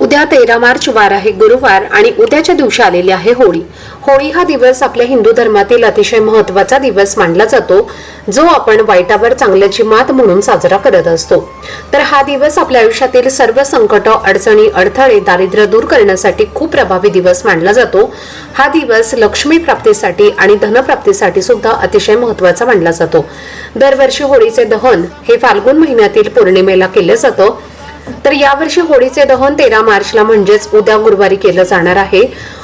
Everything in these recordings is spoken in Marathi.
उद्या तेरा मार्च वार आहे गुरुवार आणि उद्याच्या दिवशी आलेली आहे होळी. होळी हा दिवस आपल्या हिंदू धर्मातील अतिशय महत्त्वाचा दिवस मानला जातो जो आपण वाईटावर चांगल्याची मात म्हणून साजरा करत असतो. तर हा दिवस आपल्या आयुष्यातील सर्व संकट अडचणी अडथळे दारिद्र्य दूर करण्यासाठी खूप प्रभावी दिवस मानला जातो. हा दिवस लक्ष्मी प्राप्तीसाठी आणि धनप्राप्तीसाठी सुद्धा अतिशय महत्त्वाचा मानला जातो. दरवर्षी होळीचे दहन हे फाल्गुन महिन्यातील पौर्णिमेला केलं जातं. तर यावर्षी होळीचे दहन तेरा मार्चला म्हणजेच उद्या गुरुवारी केलं जाणार आहे.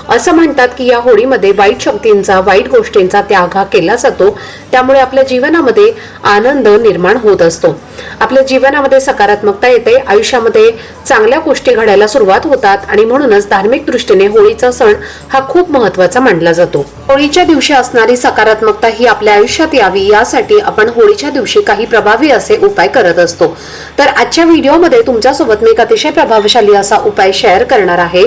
असं म्हणतात की या होळीमध्ये वाईट शक्तींचा वाईट गोष्टींचा त्याग हा केला जातो. त्यामुळे आपल्या जीवनामध्ये आनंद निर्माण होत असतो. आपल्या जीवनामध्ये सकारात्मकता येते आयुष्यामध्ये चांगल्या गोष्टी घडायला सुरुवात होतात आणि म्हणूनच धार्मिक दृष्टीने होळीचा सण हा खूप महत्त्वाचा मानला जातो. होळीच्या दिवशी असणारी सकारात्मकता ही आपल्या आयुष्यात यावी यासाठी आपण होळीच्या दिवशी काही प्रभावी असे उपाय करत असतो. तर आजच्या व्हिडिओमध्ये तुमच्यासोबत मी एक अतिशय प्रभावशाली असा उपाय शेअर करणार आहे.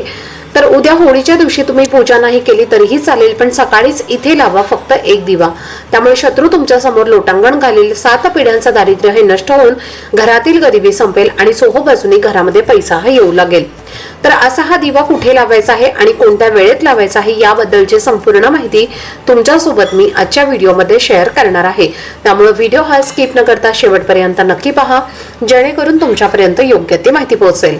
तर उद्या होळीच्या दिवशी तुम्ही पूजा नाही केली तरीही चालेल पण सकाळीच इथे लावा फक्त एक दिवा. त्यामुळे शत्रू तुमच्यासमोर लोटांगण घालेल. सात पिढ्यांचं दारिद्र्य हे नष्ट होऊन घरातील गरिबी संपेल आणि सोहो बाजूनी घरामध्ये पैसा हा येऊ लागेल. तर असा हा दिवा कुठे लावायचा आहे आणि कोणत्या वेळेत लावायचा आहे याबद्दलची संपूर्ण माहिती तुमच्यासोबत मी आजच्या व्हिडिओमध्ये शेअर करणार आहे. त्यामुळे व्हिडिओ हा स्किप न करता शेवटपर्यंत नक्की पहा जेणेकरून तुमच्यापर्यंत योग्य ती माहिती पोहोचेल.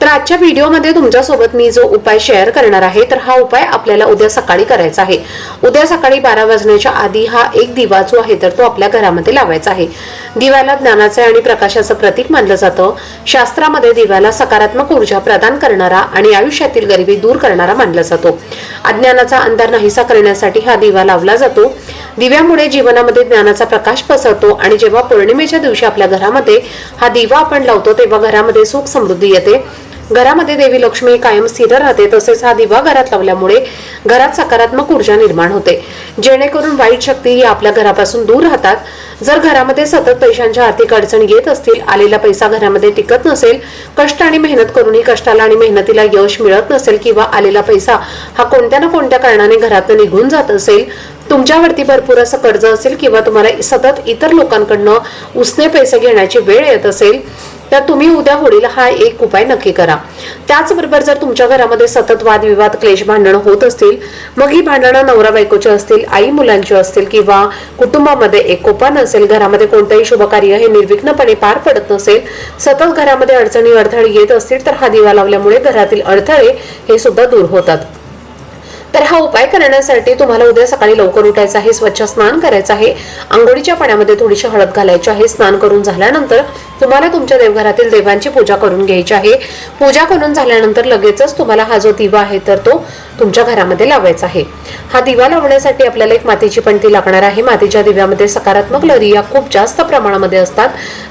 तर आजच्या व्हिडिओमध्ये तुमच्यासोबत मी जो उपाय शेअर करणार आहे तर हा उपाय आपल्याला उद्या सकाळी करायचा आहे. उद्या सकाळी बारा वाजण्याच्या आधी हा एक दिवा जो आहे तर तो आपल्या घरामध्ये लावायचा आहे. दिव्याला ज्ञानाचे आणि प्रकाशाचं प्रतीक मानलं जातं. शास्त्रामध्ये दिव्याला सकारात्मक ऊर्जा प्रदान करणारा आणि आयुष्यातील गरिबी दूर करणारा मानला जातो. अज्ञानाचा अंधार नाहीसा करण्यासाठी हा दिवा लावला जातो. दिव्यामुळे जीवनामध्ये ज्ञानाचा प्रकाश पसरतो आणि जेव्हा पौर्णिमेच्या दिवशी आपल्या घरामध्ये हा दिवा आपण लावतो तेव्हा घरामध्ये सुख समृद्धी येते. घरामध्ये देवी लक्ष्मी कायम स्थिर राहते तसेच हा दिवा घरात लावल्यामुळे घरात सकारात्मक ऊर्जा निर्माण होते. जेणेकरून वाईट शक्ती ही आपल्या घरापासून दूर राहतात. जर घरामध्ये सतत पैशांच्या आर्थिक अडचण येत असतील आलेला पैसा घरामध्ये टिकत नसेल कष्ट आणि मेहनत करूनही कष्टाला आणि मेहनतीला यश मिळत नसेल किंवा आलेला पैसा हा कोणत्या ना कोणत्या कारणाने घरातून निघून जात असेल तुमच्यावरती भरपूर असं कर्ज असेल किंवा तुम्हाला सतत इतर लोकांकडनं उसने पैसे घेण्याची वेळ येत असेल तर तुम्ही उद्या होळीला हा एक उपाय नक्की करा. त्याचबरोबर जर तुमच्या घरामध्ये सतत वादविवाद क्लेश भांडणं होत असतील मग ही भांडणं नवरा बायकोची असतील आई मुलांची असतील किंवा कुटुंबामध्ये एकोपा नसेल घरामध्ये कोणतंही शुभ कार्य हे निर्विघ्नपणे पार पडत नसेल सतत घरामध्ये अडचणी अडथळे येत असतील तर हा दिवा लावल्यामुळे घरातील अडथळे हे सुद्धा दूर होतात. तर हा उपाय करण्यासाठी तुम्हाला उद्या सकाळी लवकर उठायचं आहे स्वच्छ स्नान करायचं आहे. आंघोळीच्या पाण्यामध्ये थोडीशी हळद घालायची आहे. स्नान करून झाल्यानंतर तुम्हाला तुमच्या देवघरातील देवांची पूजा करून घ्यायची आहे. पूजा करून झाल्यानंतर लगेचच तुम्हाला हा जो दिवा आहे तर तो तुमच्या घरामध्ये लावायचा आहे. हा दिवा लावण्यासाठी आपल्याला एक मातीची पणती लागणार आहे. मातीच्या दिव्यामध्ये सकारात्मक लहरी या खूप जास्त प्रमाणामध्ये असतात.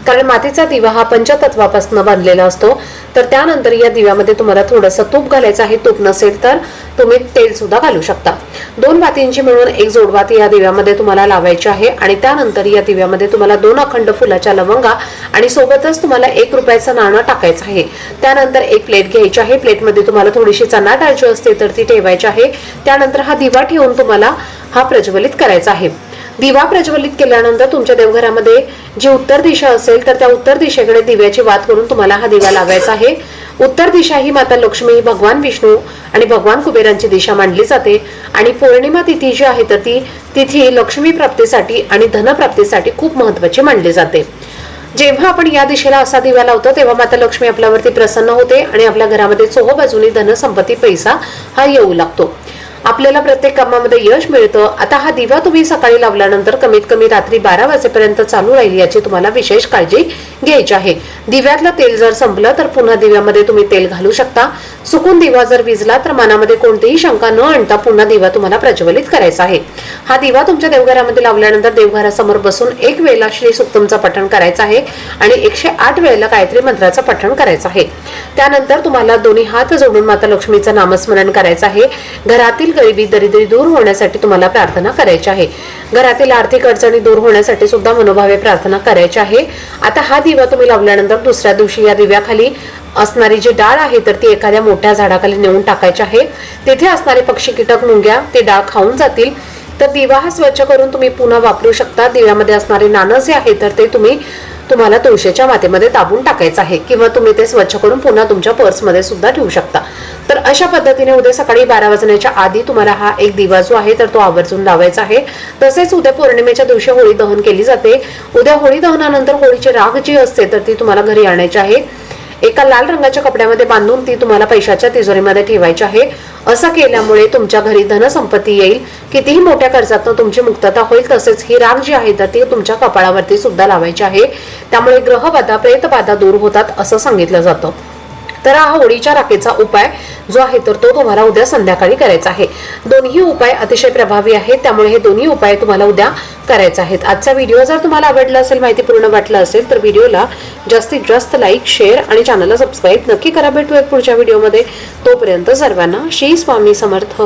कारण मातीचा दिवा हा पंचतत्वापासून बांधलेला असतो. तर त्यानंतर या दिव्यामध्ये तुम्हाला थोडंसं तूप घालायचं आहे. तूप नसेल तर तुम्ही तेल सुद्धा घालू शकता. दोन वातींची मिळून एक जोडवाती या दिव्यामध्ये तुम्हाला लावायची आहे आणि त्यानंतर या दिव्यामध्ये तुम्हाला दोन अखंड फुलाच्या लवंगा आणि सोबतच तुम्हाला एक रुपयाचं नाणं टाकायचं आहे. त्यानंतर एक प्लेट घ्यायची आहे. प्लेटमध्ये तुम्हाला थोडीशी चणा टाळची असते तर ती ठेवायची आहे. त्यानंतर हा दिवा ठेवून तुम्हाला हा प्रज्वलित करायचा आहे. दिवा प्रज्वलित केल्यानंतर तुमच्या देवघरामध्ये जी उत्तर दिशा असेल तर त्या उत्तर दिशेकडे दिव्याची वात करून तुम्हाला हा दिवा लावायचा आहे. उत्तर दिशा ही माता लक्ष्मी भगवान विष्णू आणि भगवान कुबेरांची दिशा मानली जाते. आणि पौर्णिमा तिथी जी आहे तर ती तिथी लक्ष्मी प्राप्तीसाठी आणि धनप्राप्तीसाठी खूप महत्वाची मानली जाते. जेव्हा आपण या दिशेला असा दिवा लावतो तेव्हा माता लक्ष्मी आपल्यावरती प्रसन्न होते आणि आपल्या घरामध्ये चोहो बाजूनी धनसंपत्ती पैसा हा येऊ लागतो. आपल्याला प्रत्येक कामामध्ये यश मिळतं. आता हा दिवा तुम्ही सकाळी लावल्यानंतर कमीत कमी रात्री बारा वाजेपर्यंत चालू राहील याची तुम्हाला विशेष काळजी घ्यायची आहे. दिव्यातलं तेल जर संपलं तर पुन्हा दिव्यामध्ये तुम्ही तेल घालू शकता. चुकून दिवा जर विजला तर मनामध्ये कोणतीही शंका न आणता पुन्हा दिवा तुम्हाला प्रज्वलित करायचा आहे. हा दिवा तुमच्या देवघरामध्ये लावल्यानंतर देवघरासमोर बसून एक वेळेला श्री सुक्तमचं पठण करायचं आहे आणि एकशे आठ वेळेला गायत्री मंत्राचं पठण करायचं आहे. त्यानंतर तुम्हाला दोन्ही हात जोडून माता लक्ष्मीचं नामस्मरण करायचं आहे. घरातील गरिबी दरिद्री दूर होण्यासाठी तुम्हाला प्रार्थना करायची आहे. घरातील आर्थिक अडचणी दूर होण्यासाठी सुद्धा मनोभावे प्रार्थना करायची आहे. आता हा दिवा तुम्ही लावल्यानंतर दुसऱ्या दिवशी या दिव्याखाली असणारी जी डाळ आहे तर ती एखाद्या मोठ्या झाडाखाली नेऊन टाकायची आहे. तिथे असणारे पक्षी कीटक मुंग्या ते डाळ खाऊन जातील. तर दिवा हा स्वच्छ करून तुम्ही पुन्हा वापरू शकता. दिव्यामध्ये असणारे नाणं जे आहे तर ते तुम्ही तुम्हाला तुळशीच्या मातेमध्ये दाबून टाकायचं आहे. किंवा तुम्ही ते स्वच्छ करून पुन्हा तुमच्या पर्समध्ये सुद्धा ठेवू शकता. अशा पद्धतीने उद्या सकाळी बारा वाजण्याच्या आधी तुम्हाला हा एक दिवा जो आहे तर तो आवर्जून लावायचा आहे. तसेच उद्या पौर्णिमेच्या दिवशी होळी दहन केली जाते. उद्या होळी दहनानंतर होळीची राग जी असते तर ती तुम्हाला घरी आणायची आहे. एका लाल रंगाच्या कपड्यामध्ये बांधून ती तुम्हाला पैशाच्या तिजोरीमध्ये ठेवायची आहे. असं केल्यामुळे तुमच्या घरी धनसंपत्ती येईल. कितीही मोठ्या कर्जातनं तुमची मुक्तता होईल तसेच ही राग जी आहे तर ती तुमच्या कपाळावरती सुद्धा लावायची आहे. त्यामुळे ग्रहबाधा प्रेतबाधा दूर होतात असं सांगितलं जातं. तर हा होळीच्या राखेचा उपाय जो आहे तर तो तुम्हाला उद्या संध्याकाळी करायचा आहे. दोन्ही उपाय अतिशय प्रभावी आहेत त्यामुळे हे दोन्ही उपाय तुम्हाला उद्या करायचे आहेत. आजचा व्हिडिओ जर तुम्हाला आवडला असेल माहिती पूर्ण वाटलं असेल तर व्हिडिओला जास्तीत जास्त लाईक शेअर आणि चॅनलला सबस्क्राईब नक्की करा. भेटूयात पुढच्या व्हिडिओमध्ये. तोपर्यंत सर्वांना श्री स्वामी समर्थ.